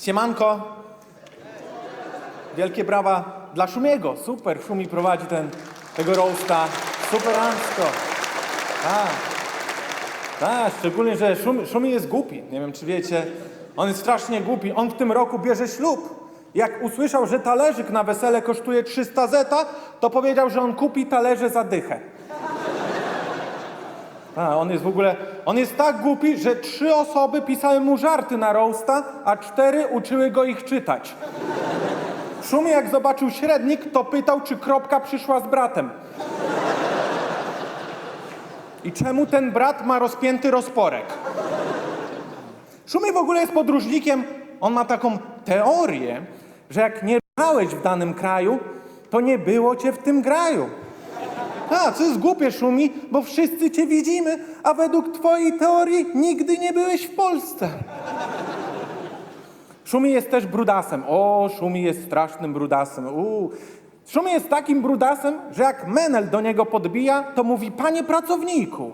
Siemanko. Wielkie brawa dla Szumiego. Super, Szumi prowadzi ten, tego roasta. Superancko. Tak. Tak, szczególnie, że Szumi, Szumi jest głupi. Nie wiem, czy wiecie. On jest strasznie głupi. On w tym roku bierze ślub. Jak usłyszał, że talerzyk na wesele kosztuje 300 zeta, to powiedział, że on kupi talerze za dychę. A, on jest w ogóle, on jest tak głupi, że trzy osoby pisały mu żarty na roasta, a cztery uczyły go ich czytać. Szumie jak zobaczył średnik, to pytał, czy kropka przyszła z bratem. I czemu ten brat ma rozpięty rozporek? Szumie w ogóle jest podróżnikiem. On ma taką teorię, że jak nie jechałeś w danym kraju, to nie było cię w tym kraju. A, co jest głupie, Szumi, bo wszyscy cię widzimy, a według twojej teorii nigdy nie byłeś w Polsce. Szumi jest też brudasem. O, Szumi jest strasznym brudasem. Uu. Szumi jest takim brudasem, że jak Menel do niego podbija, to mówi, panie pracowniku,